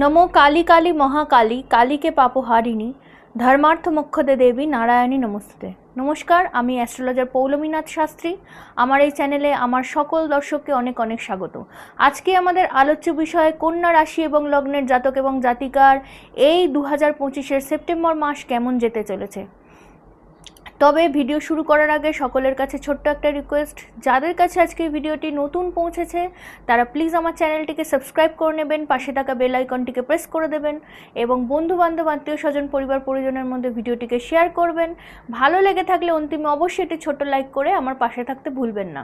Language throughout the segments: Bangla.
নমো কালী কালী মহাকালী কালীকে পাপহারিণী ধর্মার্থ মোক্ষদে দেবী নারায়ণী নমস্তে নমস্কার আমি অ্যাস্ট্রোলজার পৌলমীনাথ শাস্ত্রী। আমার এই চ্যানেলে আমার সকল দর্শককে অনেক অনেক স্বাগত। আজকে আমাদের আলোচ্য বিষয়ে কন্যা রাশি এবং লগ্নের জাতক এবং জাতিকার এই দু হাজার পঁচিশের সেপ্টেম্বর মাস কেমন যেতে চলেছে? তবে ভিডিও শুরু করার আগে সকলের কাছে ছোট্ট একটা রিকোয়েস্ট যাদের কাছে আজকে ভিডিওটি নতুন পৌঁছেছে, তারা প্লিজ আমার চ্যানেলটিকে সাবস্ক্রাইব করে নেবেন, পাশে থাকা বেল আইকনটিকে প্রেস করে দেবেন এবং বন্ধু বান্ধব আত্মীয় স্বজন পরিবার, পরিজনের মধ্যে ভিডিওটিকে শেয়ার করবেন। ভালো লেগে থাকলে অন্তিমে অবশ্যই একটি ছোট্ট লাইক করে আমার পাশে থাকতে ভুলবেন না।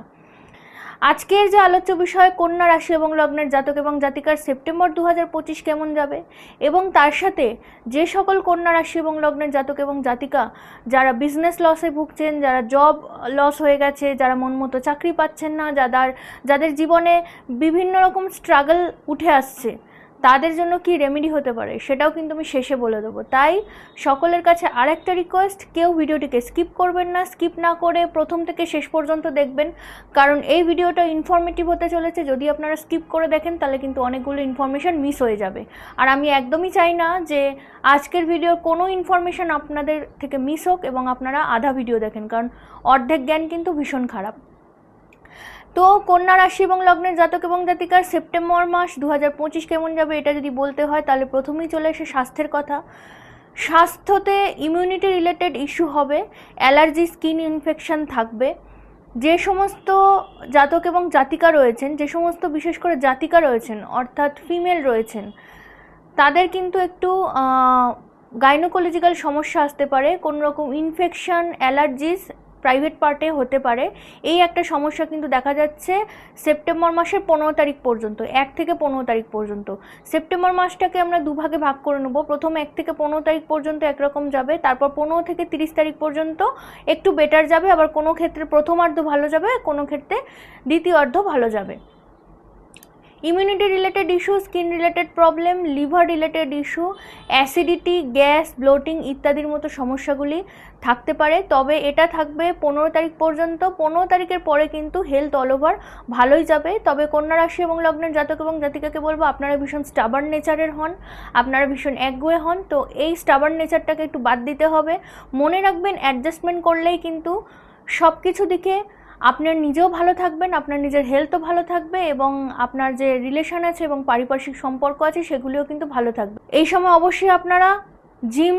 আজকের যে আলোচ্য বিষয় কন্যা রাশি এবং লগ্নের জাতক এবং জাতিকার সেপ্টেম্বর দু হাজার পঁচিশ কেমন যাবে? এবং তার সাথে যে সকল কন্যা রাশি এবং লগ্নের জাতক এবং জাতিকা, যারা বিজনেস লসে ভুগছেন, যারা জব লস হয়ে গেছে, যারা মন মতো চাকরি পাচ্ছেন না, যাদের যাদের জীবনে বিভিন্ন রকম স্ট্রাগল উঠে আসছে তাদের জন্য কি রেমেডি হতে পারে সেটাও কিন্তু আমি শেষে বলে দেবো। তাই সকলের কাছে আরেকটা রিকোয়েস্ট কেউ ভিডিওটিকে স্কিপ করবেন না স্কিপ না করে প্রথম থেকে শেষ পর্যন্ত দেখবেন। কারণ এই ভিডিওটা ইনফরমেটিভ হতে চলেছে, যদি আপনারা স্কিপ করে দেখেন তাহলে কিন্তু অনেকগুলো ইনফরমেশান মিস হয়ে যাবে। আর আমি একদমই চাই না যে আজকের ভিডিওর কোনো ইনফরমেশান আপনাদের থেকে মিস হোক এবং আপনারা আধা ভিডিও দেখেন, কারণ অর্ধেক জ্ঞান কিন্তু ভীষণ খারাপ। তো কন্যা রাশি এবং লগ্নের জাতক এবং জাতিকার সেপ্টেম্বর মাস দু হাজার পঁচিশ কেমন যাবে এটা যদি বলতে হয়, তাহলে প্রথমেই চলে এসে স্বাস্থ্যের কথা। স্বাস্থ্যতে ইমিউনিটি রিলেটেড ইস্যু হবে অ্যালার্জি স্কিন ইনফেকশন থাকবে। যে সমস্ত জাতক এবং জাতিকা রয়েছেন, যে সমস্ত বিশেষ করে জাতিকা রয়েছেন, অর্থাৎ ফিমেল রয়েছেন, তাদের কিন্তু একটু গাইনোকোলজিক্যাল সমস্যা আসতে পারে। কোনো রকম ইনফেকশন অ্যালার্জিস প্রাইভেট পার্টে হতে পারে। এই একটা সমস্যা কিন্তু দেখা যাচ্ছে সেপ্টেম্বর মাসের পনেরো তারিখ পর্যন্ত, এক থেকে পনেরো তারিখ পর্যন্ত। সেপ্টেম্বর মাসটাকে আমরা দুভাগে ভাগ করে নেব। প্রথম এক থেকে পনেরো তারিখ পর্যন্ত একরকম যাবে, তারপর পনেরো থেকে তিরিশ তারিখ পর্যন্ত একটু বেটার যাবে, আবার কোনো ক্ষেত্রে প্রথমার্ধ ভালো যাবে, কোনো ক্ষেত্রে দ্বিতীয়ার্ধ ভালো যাবে। Immunity related issue skin related problem liver related issue acidity gas bloating ইত্যাদির মতো সমস্যাগুলি থাকতে পারে, তবে এটা থাকবে পনেরো তারিখ পর্যন্ত। পনেরো তারিখের পরে কিন্তু হেলথ অল ওভার ভালোই যাবে। তবে কন্যা রাশি এবং লগ্নের জাতক এবং জাতিকাকে বলব, আপনারা ভীষণ স্টাবার্ন নেচারের হন, আপনারা ভীষণ একগুয়ে হন। তো এই স্টাবার্ন নেচারটাকে একটু বাদ দিতে হবে। মনে রাখবেন অ্যাডজাস্টমেন্ট করলেই কিন্তু সব কিছু দিকে আপনার নিজেও ভালো থাকবেন, আপনার নিজের হেলথও ভালো থাকবে এবং আপনার যে রিলেশন আছে এবং পারিপার্শ্বিক সম্পর্ক আছে, সেগুলিও কিন্তু ভালো থাকবে। এই সময় অবশ্যই আপনারা জিম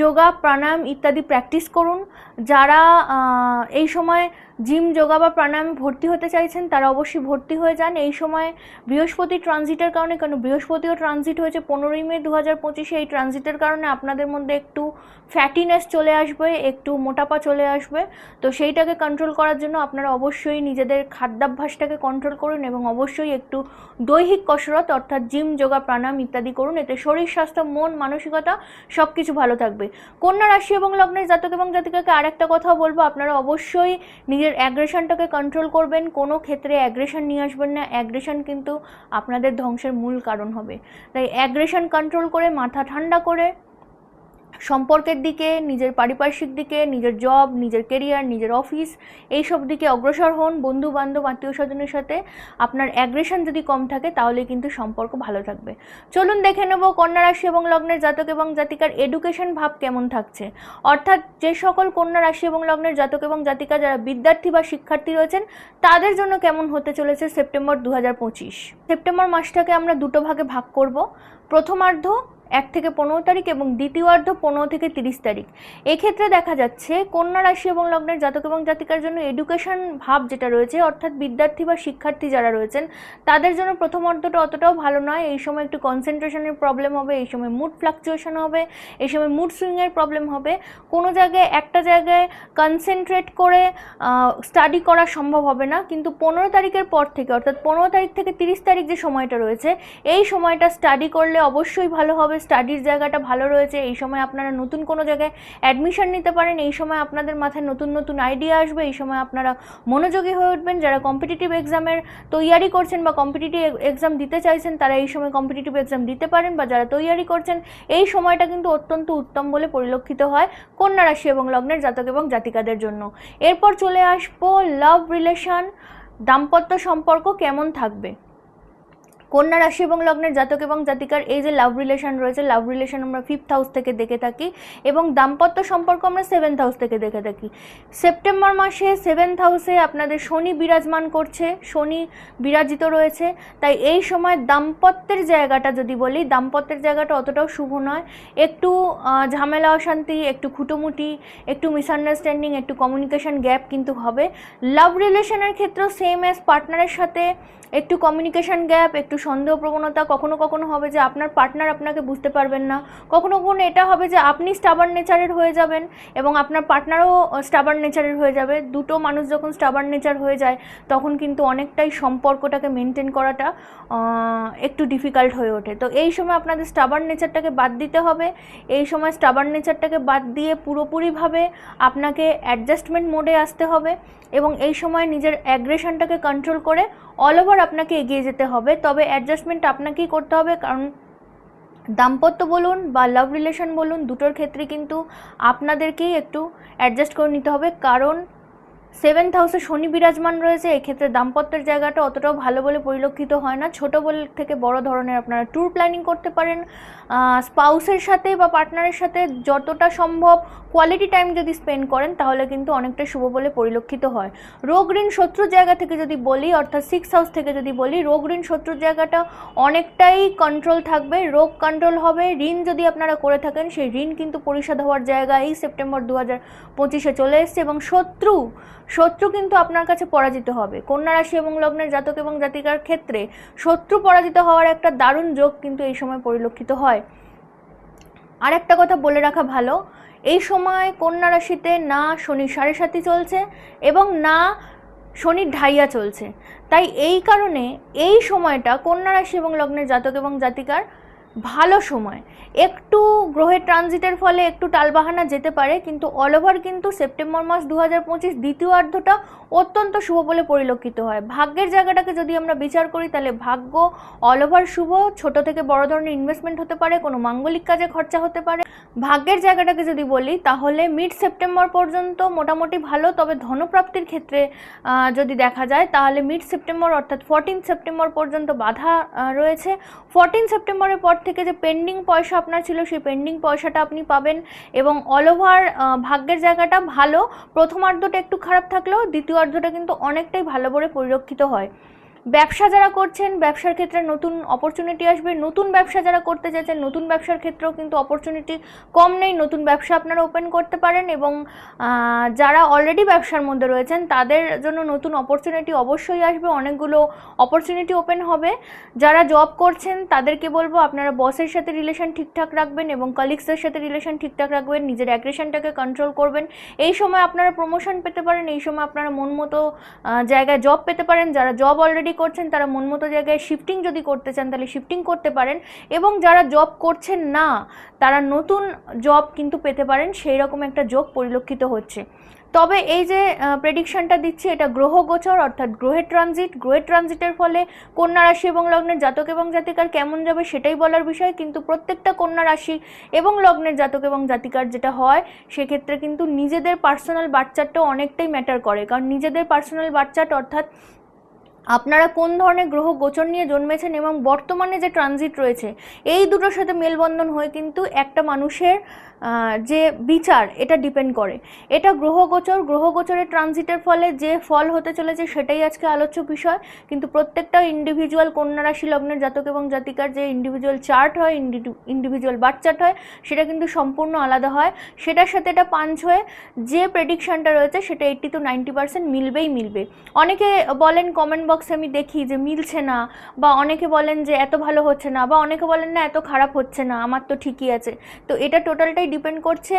যোগা প্রাণায়াম ইত্যাদি প্র্যাকটিস করুন। যারা এই সময় জিম, যোগা বা প্রাণায়ামে ভর্তি হতে চাইছেন, তারা অবশ্যই ভর্তি হয়ে যান। এই সময় বৃহস্পতি ট্রানজিটের কারণে, কেন বৃহস্পতিও ট্রানজিট হয়েছে, পনেরোই মে দু হাজার পঁচিশে এই ট্রানজিটের কারণে আপনাদের মধ্যে একটু ফ্যাটিনেস চলে আসবে, একটু মোটাপা চলে আসবে। তো সেইটাকে কন্ট্রোল করার জন্য আপনারা অবশ্যই নিজেদের খাদ্যাভ্যাসটাকে কন্ট্রোল করুন এবং অবশ্যই একটু দৈহিক কসরত, অর্থাৎ জিম, যোগা, প্রাণায়াম ইত্যাদি করুন। এতে শরীর, স্বাস্থ্য, মন, মানসিকতা সব কিছু ভালো থাকবে। কন্যা রাশি এবং লগ্নের জাতক এবং জাতিকাকে আরেকটা কথাও বলব, আপনারা অবশ্যই নিজের নিজের অ্যাগ্রেশনটাকে কন্ট্রোল করবেন, কোনো ক্ষেত্রে অ্যাগ্রেশন নিয়ে আসবেন না। অ্যাগ্রেশন কিন্তু আপনাদের ধ্বংসের মূল কারণ হবে। তাই অ্যাগ্রেশন কন্ট্রোল করে, মাথা ঠান্ডা করে সম্পর্কের দিকে, নিজের পারিপার্শ্বিক দিকে, নিজের জব নিজের কেরিয়ার নিজের অফিস এই সব দিকে অগ্রসর হন বন্ধু বান্ধব আত্মীয় স্বজনের সাথে। আপনার অ্যাগ্রেশন যদি কম থাকে, তাহলে কিন্তু সম্পর্ক ভালো থাকবে। চলুন দেখে নেব কন্যা রাশি এবং লগ্নের জাতক এবং জাতিকার এডুকেশন ভাব কেমন থাকছে। অর্থাৎ যে সকল কন্যা রাশি এবং লগ্নের জাতক এবং জাতিকা যারা বিদ্যার্থী বা শিক্ষার্থী রয়েছেন, তাদের জন্য কেমন হতে চলেছে সেপ্টেম্বর দু হাজার পঁচিশ। সেপ্টেম্বর মাসটাকে আমরা দুটো ভাগে ভাগ করব। প্রথমার্ধ এক থেকে পনেরো তারিখ এবং দ্বিতীয়ার্ধ পনেরো থেকে তিরিশ তারিখ। এক্ষেত্রে দেখা যাচ্ছে কন্যা রাশি এবং লগ্নের জাতক এবং জাতিকার জন্য এডুকেশন ভাব যেটা রয়েছে, অর্থাৎ বিদ্যার্থী বা শিক্ষার্থী যারা রয়েছেন, তাদের জন্য প্রথম অর্ধটা অতটাও ভালো নয়। এই সময় একটু কনসেন্ট্রেশনের প্রবলেম হবে, এই সময় মুড ফ্লাকচুয়েশন হবে, এই সময় মুড সুইংয়ের প্রবলেম হবে। কোনো জায়গায়, একটা জায়গায় কনসেন্ট্রেট করে স্টাডি করা সম্ভব হবে না। কিন্তু পনেরো তারিখের পর থেকে, অর্থাৎ পনেরো তারিখ থেকে তিরিশ তারিখ যে সময়টা রয়েছে, এই সময়টা স্টাডি করলে অবশ্যই ভালো হবে। স্টাডির জায়গাটা ভালো রয়েছে, এই সময় আপনারা নতুন কোনো জায়গায় অ্যাডমিশন নিতে পারেন, এই সময় আপনাদের মাথায় নতুন নতুন আইডিয়া আসবে, এই সময় আপনারা মনোযোগী হয়ে উঠবেন, যারা কম্পিটিটিভ এক্সামের তৈয়ারি করছেন বা কম্পিটিটিভ এক্সাম দিতে চাইছেন, তারা এই সময় কম্পিটিটিভ এক্সাম দিতে পারেন বা যারা তৈয়ারি করছেন, এই সময়টা কিন্তু অত্যন্ত উত্তম বলে পরিলক্ষিত হয় কন্যা রাশি এবং লগ্নের জাতক এবং জাতিকাদের জন্য। এরপর চলে আসব লাভ রিলেশন দাম্পত্য সম্পর্ক কেমন থাকবে? কন্যা রাশি এবং লগ্নের জাতক এবং জাতিকার এই যে লাভ রিলেশন রয়েছে লাভ রিলেশন আমরা ফিফথ হাউস থেকে দেখে থাকি এবং দাম্পত্য সম্পর্ক আমরা সেভেন্থ হাউস থেকে দেখে থাকি। সেপ্টেম্বর মাসে সেভেন্থ হাউসে আপনাদের শনি বিরাজমান করছে, শনি বিরাজিত রয়েছে। তাই এই সময় দাম্পত্যের জায়গাটা যদি বলি, দাম্পত্যের জায়গাটা অতটাও শুভ নয়। একটু ঝামেলা, অশান্তি, একটু খুটোমুটি, একটু মিসআন্ডারস্ট্যান্ডিং একটু কমিউনিকেশন গ্যাপ কিন্তু হবে। লাভ রিলেশনের ক্ষেত্রেও সেম অ্যাজ পার্টনারের সাথে একটু কমিউনিকেশন গ্যাপ একটু সন্দেহ প্রবণতা কখনো কখনো হবে যে আপনার পার্টনার আপনাকে বুঝতে পারবেন না। কখনো কখনো এটা হবে যে আপনি স্টাবার্ন নেচারের হয়ে যাবেন এবং আপনার পার্টনারও স্টাবার্ন নেচারের হয়ে যাবে। দুটো মানুষ যখন স্টাবার্ন নেচার হয়ে যায়, তখন কিন্তু অনেকটাই সম্পর্কটাকে মেনটেন করাটা একটু ডিফিকাল্ট হয়ে ওঠে। তো এই সময় আপনাদের স্টাবার্ন নেচারটাকে বাদ দিতে হবে। এই সময় স্টাবার্ন নেচারটাকে বাদ দিয়ে পুরোপুরিভাবে আপনাকে অ্যাডজাস্টমেন্ট মোডে আসতে হবে এবং এই সময় নিজের অ্যাগ্রেশনটাকে কন্ট্রোল করে অল ওভার আপনাকে এগিয়ে যেতে হবে। তবে অ্যাডজাস্টমেন্ট আপনাকেই করতে হবে, কারণ দাম্পত্য বলুন বা লাভ রিলেশন বলুন, দুটোর ক্ষেত্রে কিন্তু আপনাদেরকেই একটু অ্যাডজাস্ট করে নিতে হবে। কারণ সেভেন্থ হাউসে শনি বিরাজমান রয়েছে, এক্ষেত্রে দাম্পত্যের জায়গাটা অতটাও ভালো বলে পরিলক্ষিত হয় না। ছোট বলে থেকে বড় ধরনের আপনারা ট্যুর প্ল্যানিং করতে পারেন। স্পাউসের সাথে বা পার্টনারের সাথে যতটা সম্ভব কোয়ালিটি টাইম যদি স্পেন্ড করেন, তাহলে কিন্তু অনেকটা শুভ বলে পরিলক্ষিত হয়। রোগ ঋণ শত্রুর জায়গা থেকে যদি বলি, অর্থাৎ সিক্স হাউস থেকে যদি বলি, রোগ ঋণ শত্রুর জায়গাটা অনেকটাই কন্ট্রোল থাকবে। রোগ কন্ট্রোল হবে, ঋণ যদি আপনারা করে থাকেন, সেই ঋণ কিন্তু পরিশোধ হওয়ার জায়গা এই সেপ্টেম্বর দু হাজার পঁচিশে চলে এসছে এবং শত্রু শত্রু কিন্তু আপনার কাছে পরাজিত হবে। কন্যা রাশি এবং লগ্নের জাতক এবং জাতিকার ক্ষেত্রে শত্রু পরাজিত হওয়ার একটা দারুণ যোগ কিন্তু এই সময় পরিলক্ষিত হয়। আর একটা কথা বলে রাখা ভালো, এই সময় কন্যা রাশিতে না শনি সাড়ে সাতি চলছে এবং না শনির ঢাইয়া চলছে। তাই এই কারণে এই সময়টা কন্যা রাশি এবং লগ্নের জাতক এবং জাতিকার ভালো সময়। একটু গ্রহের ট্রানজিটের ফলে একটু টালবাহানা যেতে পারে, কিন্তু অল ওভার কিন্তু সেপ্টেম্বর মাস দু হাজার পঁচিশ দ্বিতীয়ার্ধটা অত্যন্ত শুভ বলে পরিলক্ষিত হয়। ভাগ্যের জায়গাটাকে যদি আমরা বিচার করি, তাহলে ভাগ্য অল ওভার শুভ, ছোট থেকে বড় ধরনের ইনভেস্টমেন্ট হতে পারে, কোনো মাঙ্গলিক কাজে খরচা হতে পারে। ভাগ্যের জায়গাটাকে যদি বলি, তাহলে মিড সেপ্টেম্বর পর্যন্ত মোটামুটি ভালো, তবে ধনপ্রাপ্তির ক্ষেত্রে যদি দেখা যায়, তাহলে মিড সেপ্টেম্বর অর্থাৎ ফোরটিন সেপ্টেম্বর পর্যন্ত বাধা রয়েছে। ফোরটিন সেপ্টেম্বরের পর থেকে যে পেন্ডিং পয়সা আপনার ছিল, সেই পেন্ডিং পয়সাটা আপনি পাবেন এবং অল ওভার ভাগ্যের জায়গাটা ভালো। প্রথমার্ধটা একটু খারাপ থাকলেও দ্বিতীয় অর্ধটা কিন্তু অনেকটাই ভালো করে পরিলক্ষিত হয়। ব্যবসা যারা করছেন, ব্যবসার ক্ষেত্রে নতুন অপরচুনিটি আসবে, নতুন ব্যবসা যারা করতে চাইছেন, নতুন ব্যবসার ক্ষেত্রেও কিন্তু অপরচুনিটি কম নেই, নতুন ব্যবসা আপনারা ওপেন করতে পারেন এবং যারা অলরেডি ব্যবসার মধ্যে রয়েছেন, তাদের জন্য নতুন অপরচুনিটি অবশ্যই আসবে, অনেকগুলো অপরচুনিটি ওপেন হবে। যারা জব করছেন, তাদেরকে বলব আপনারা বসের সাথে রিলেশন ঠিকঠাক রাখবেন এবং কলিগসদের সাথে রিলেশন ঠিকঠাক রাখবেন, নিজের অ্যাগ্রেশনটাকে কন্ট্রোল করবেন। এই সময় আপনারা প্রমোশন পেতে পারেন, এই সময় আপনারা মন মতো জায়গায় জব পেতে পারেন। যারা জব অলরেডি করছেন, তারা মন মতো জায়গায় শিফটিং যদি করতে চান, তাহলে শিফটিং করতে পারেন। এবং যারা জব করছেন না, তারা নতুন জব কিন্তু পেতে পারেন সেই রকম একটা যোগ পরিলক্ষিত হচ্ছে। তবে এই যে প্রেডিকশনটা দিচ্ছি, এটা গ্রহ গোচর, অর্থাৎ গ্রহের ট্রানজিট গ্রহের ট্রানজিটের ফলে কন্যা রাশি এবং লগ্নের জাতক এবং জাতিকার কেমন যাবে সেটাই বলার বিষয়, কিন্তু প্রত্যেকটা কন্যা রাশি এবং লগ্নের জাতক এবং জাতিকার যেটা হয়, সেক্ষেত্রে কিন্তু নিজেদের পার্সোনাল বাচ্চাটাও অনেকটাই ম্যাটার করে। কারণ নিজেদের পার্সোনাল বাচ্চাটা, অর্থাৎ আপনারা কোন ধরনের গ্রহ গোচর নিয়ে জন্মেছেন এবং বর্তমানে যে ট্রানজিট রয়েছে, এই দুটোর সাথে মেলবন্ধন হয়ে কিন্তু একটা মানুষের যে বিচার, এটা ডিপেন্ড করে। এটা গ্রহ গোচর গ্রহ গোচরের ট্রানজিটের ফলে যে ফল হতে চলেছে সেটাই আজকে আলোচ্য বিষয়। কিন্তু প্রত্যেকটা ইন্ডিভিজুয়াল কন্যা রাশি লগ্নের জাতক এবং জাতিকার যে ইন্ডিভিজুয়াল চার্ট হয় ইন্ডিভিজুয়াল বার্থ চার্ট হয়, সেটা কিন্তু সম্পূর্ণ আলাদা হয়। সেটার সাথে এটা পাঞ্চ হয়ে যে প্রেডিকশনটা রয়েছে সেটা এইট্টি টু নাইনটি পার্সেন্ট মিলবেই মিলবে। অনেকে বলেন কমেন্ট বক্সে আমি দেখি যে মিলছে না, বা অনেকে বলেন যে এত ভালো হচ্ছে না, বা অনেকে বলেন না এত খারাপ হচ্ছে না, আমার তো ঠিকই আছে। তো এটা টোটালটাই ডিপেন্ড করছে।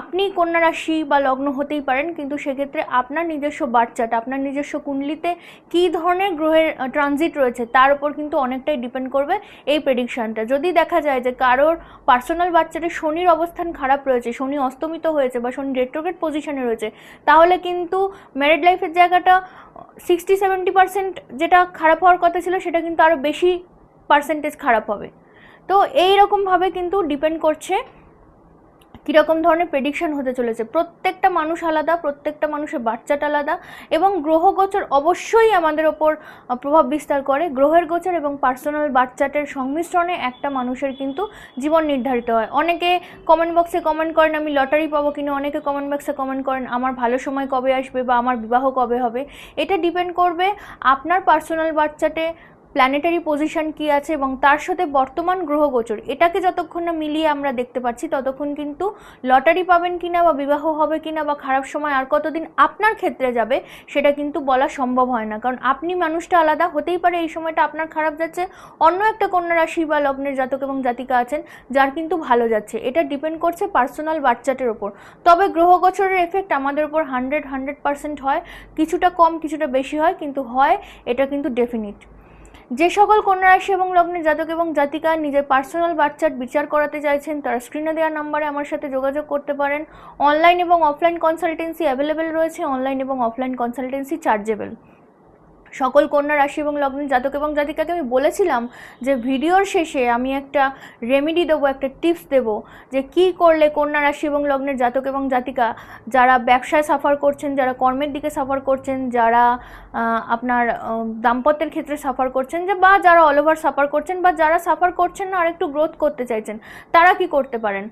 আপনি কন্যা রাশি বা লগ্ন হতেই পারেন, কিন্তু সেক্ষেত্রে আপনার নিজস্ব বাচ্চাটা, আপনার নিজস্ব কুণ্ডলিতে কী ধরনের গ্রহের ট্রানজিট রয়েছে তার উপর কিন্তু অনেকটাই ডিপেন্ড করবে এই প্রেডিকশানটা যদি দেখা যায় যে কারোর পার্সোনাল বাচ্চাটা শনির অবস্থান খারাপ রয়েছে, শনি অস্তমিত হয়েছে বা শনি রেট্রোগেট পজিশনে রয়েছে, তাহলে কিন্তু ম্যারিড লাইফের জায়গাটা সিক্সটি সেভেন্টি পার্সেন্ট যেটা খারাপ হওয়ার কথা ছিল সেটা কিন্তু আরও বেশি পার্সেন্টেজ খারাপ হবে। তো এই রকমভাবে কিন্তু ডিপেন্ড করছে কীরকম ধরনের প্রেডিকশন হতে চলেছে? প্রত্যেকটা মানুষ আলাদা, প্রত্যেকটা মানুষের বাচ্চাটা আলাদা এবং গ্রহ গোচর অবশ্যই আমাদের ওপর প্রভাব বিস্তার করে। গ্রহের গোচর এবং পার্সোনাল বাচ্চাটের সংমিশ্রণে একটা মানুষের কিন্তু জীবন নির্ধারিত হয়। অনেকে কমেন্ট বক্সে কমেন্ট করেন, আমি লটারি পাবো কিনা? অনেকে কমেন্ট বক্সে কমেন্ট করেন, আমার ভালো সময় কবে আসবে বা আমার বিবাহ কবে হবে? এটা ডিপেন্ড করবে আপনার পার্সোনাল বাচ্চাটে প্ল্যানেটারি পজিশন কি আছে এবং তার সাথে বর্তমান গ্রহ গোচর, এটাকে যতক্ষণ না মিলিয়ে আমরা দেখতে পাচ্ছি, ততক্ষণ কিন্তু লটারি পাবেন কিনা বা বিবাহ হবে কিনা বা খারাপ সময় আর কতদিন আপনার ক্ষেত্রে যাবে, সেটা কিন্তু বলা সম্ভব হয় না। কারণ আপনি মানুষটা আলাদা, হতেই পারে এই সময়টা আপনার খারাপ যাচ্ছে, অন্য একটা কন্যা রাশি বা লগ্নের জাতক এবং জাতিকা আছেন, যার কিন্তু ভালো যাচ্ছে। এটা ডিপেন্ড করছে পার্সোনাল বাচ্চাটের ওপর তবে গ্রহ গোচরের এফেক্ট আমাদের উপর হান্ড্রেড হান্ড্রেড পার্সেন্ট হয়, কিছুটা কম, কিছুটা বেশি হয়, কিন্তু হয়, এটা কিন্তু ডেফিনিট যে সকল কন্যা রাশি এবং লগ্নের জাতক এবং জাতিকা নিজের পার্সোনাল বাচ্চার বিচার করাতে চাইছেন, তারা স্ক্রিনে দেওয়ার নাম্বারে আমার সাথে যোগাযোগ করতে পারেন। অনলাইন এবং অফলাইন কনসালটেন্সি অ্যাভেলেবেল রয়েছে। অনলাইন এবং অফলাইন কনসালটেন্সি চার্জেবল সকল কন্যা রাশি এবং লগ্নের জাতক এবং জাতিকাকে আমি বলেছিলাম যে ভিডিওর শেষে আমি একটা রেমেডি দেবো, একটা টিপস দেবো যে কি করলে কন্যা রাশি এবং লগ্নের জাতক এবং জাতিকা যারা ব্যবসায় সাফার করছেন, যারা কর্মের দিকে সাফার করছেন, যারা আপনার দাম্পত্যের ক্ষেত্রে সাফার করছেন যে বা যারা অল ওভার সাফার করছেন বা যারা সাফার করছেন না, আরেকটু গ্রোথ করতে চাইছেন, তারা কি করতে পারেন?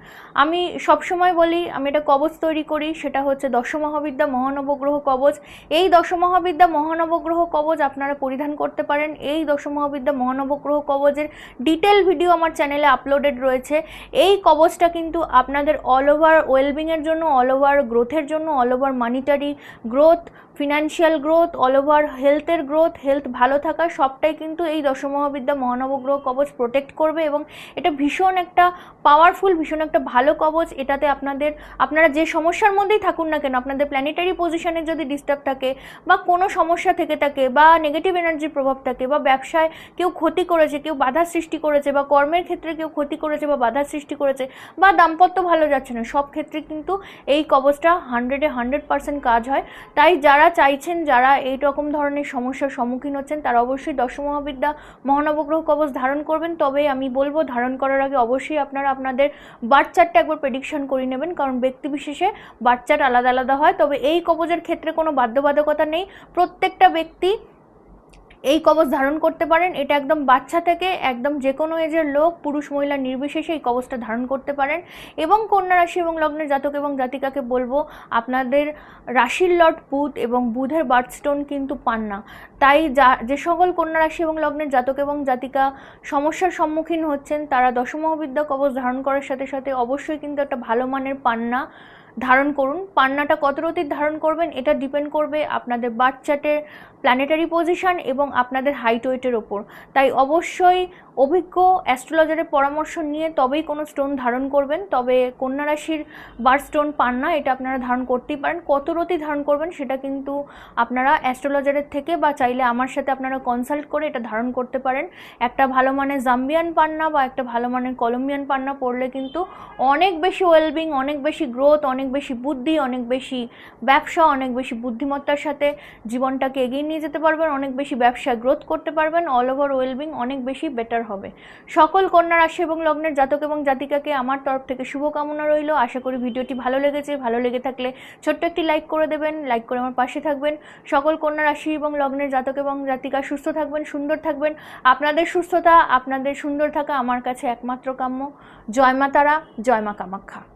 আমি সবসময় বলি, আমি এটা কবচ তৈরি করি, সেটা হচ্ছে দশমহাবিদ্যা মহানবগ্রহ কবচ এই দশমহাবিদ্যা মহানবগ্রহ কবচ আপনারা পরিধান করতে পারেন। এই দশমহাবিদ্যা মহানবগ্রহ কবচের ডিটেল ভিডিও আমার চ্যানেলে আপলোডেড রয়েছে। এই কবচটা কিন্তু আপনাদের অল ওভার ওয়েলবিংয়ের জন্য অল ওভার গ্রোথের জন্য all over monetary growth financial growth all over হেলথের গ্রোথ হেলথ ভালো থাকা, সবটাই কিন্তু এই দশমহাবিদ্যা মহানবগ্রহ কবচ প্রোটেক্ট করবে এবং এটা ভীষণ একটা পাওয়ারফুল ভীষণ একটা ভালো কবচ। এটাতে আপনাদের, আপনারা যে সমস্যার মধ্যেই থাকুন না কেন, আপনাদের প্ল্যানেটারি পজিশনে যদি ডিস্টার্ব থাকে বা কোনো সমস্যা থেকে থাকে বা নেগেটিভ এনার্জির প্রভাব থাকে বা ব্যবসায় কেউ ক্ষতি করেছে, কেউ বাধা সৃষ্টি করেছে বা কর্মের ক্ষেত্রে কেউ ক্ষতি করেছে বা বাধা সৃষ্টি করেছে বা দাম্পত্য ভালো যাচ্ছে না, সব ক্ষেত্রে কিন্তু এই কবচটা হান্ড্রেডে হান্ড্রেড পার্সেন্ট কাজ হয়। তাই যারা চাইছেন, যারা এই রকম ধরনের সমস্যার সম্মুখীন হচ্ছেন, তারা অবশ্যই দশম মহাবিদ্যা মহানবগ্রহ কবচ ধারণ করবেন। তবে আমি বলব, ধারণ করার আগে অবশ্যই আপনারা আপনাদের বাচ্চারটা একবার প্রেডিকশন করে নেবেন। কারণ ব্যক্তি বিশেষে বাচ্চার আলাদা আলাদা হয়। তবে এই কবজের ক্ষেত্রে কোনো বাধ্যবাধকতা নেই। প্রত্যেকটা ব্যক্তি এই কবচ ধারণ করতে পারেন। এটা একদম বাচ্চা থেকে একদম যে কোনো এজের লোক, পুরুষ, মহিলা নির্বিশেষে এই কবচটা ধারণ করতে পারেন। এবং কন্যা রাশি এবং লগ্নের জাতক এবং জাতিকাকে বলব, আপনাদের রাশির লট বুধ এবং বুধের বার্থস্টোন কিন্তু পান না। তাই যা, যে সকল কন্যা রাশি এবং লগ্নের জাতক এবং জাতিকা সমস্যার সম্মুখীন হচ্ছেন, তারা দশমহাবিদ্যা কবচ ধারণ করার সাথে সাথে অবশ্যই কিন্তু একটা ভালো মানের পান্না ধারণ করুন। পান্নাটা কত রতির ধারণ করবেন, এটা ডিপেন্ড করবে আপনাদের বার্থ চার্টের প্ল্যানেটারি পজিশন এবং আপনাদের হাইট ওয়েটের ওপর তাই অবশ্যই অভিজ্ঞ অ্যাস্ট্রোলজারের পরামর্শ নিয়ে তবেই কোনো স্টোন ধারণ করবেন। তবে কন্যা রাশির বার স্টোন পান না, এটা আপনারা ধারণ করতেই পারেন। কত রতি ধারণ করবেন সেটা কিন্তু আপনারা অ্যাস্ট্রোলজারের থেকে বা চাইলে আমার সাথে আপনারা কনসাল্ট করে এটা ধারণ করতে পারেন। একটা ভালো মানের জাম্বিয়ান পান্না বা একটা ভালো মানের কলম্বিয়ান পান্না পড়লে কিন্তু অনেক বেশি ওয়েলবিং অনেক বেশি গ্রোথ অনেক বেশি বুদ্ধি, অনেক বেশি ব্যবসা, অনেক বেশি বুদ্ধিমত্তার সাথে জীবনটাকে এগিয়ে নিয়ে যেতে পারবেন, অনেক বেশি ব্যবসা গ্রোথ করতে পারবেন অল ওভার ওয়েলবিং অনেক বেশি বেটার হবে। সকল কন্যা রাশি এবং লগ্নের জাতক এবং জাতিকাকে আমার তরফ থেকে শুভকামনা রইল। আশা করি ভিডিওটি ভালো লেগেছে। ভালো লেগে থাকলে ছোট্ট একটি লাইক করে দেবেন লাইক করে আমার পাশে থাকবেন। সকল কন্যা রাশি এবং লগ্নের জাতক এবং জাতিকা সুস্থ থাকবেন, সুন্দর থাকবেন। আপনাদের সুস্থতা, আপনাদের সুন্দর থাকা আমার কাছে একমাত্র কাম্য। জয় মা তারা, জয় মা কামাখ্যা।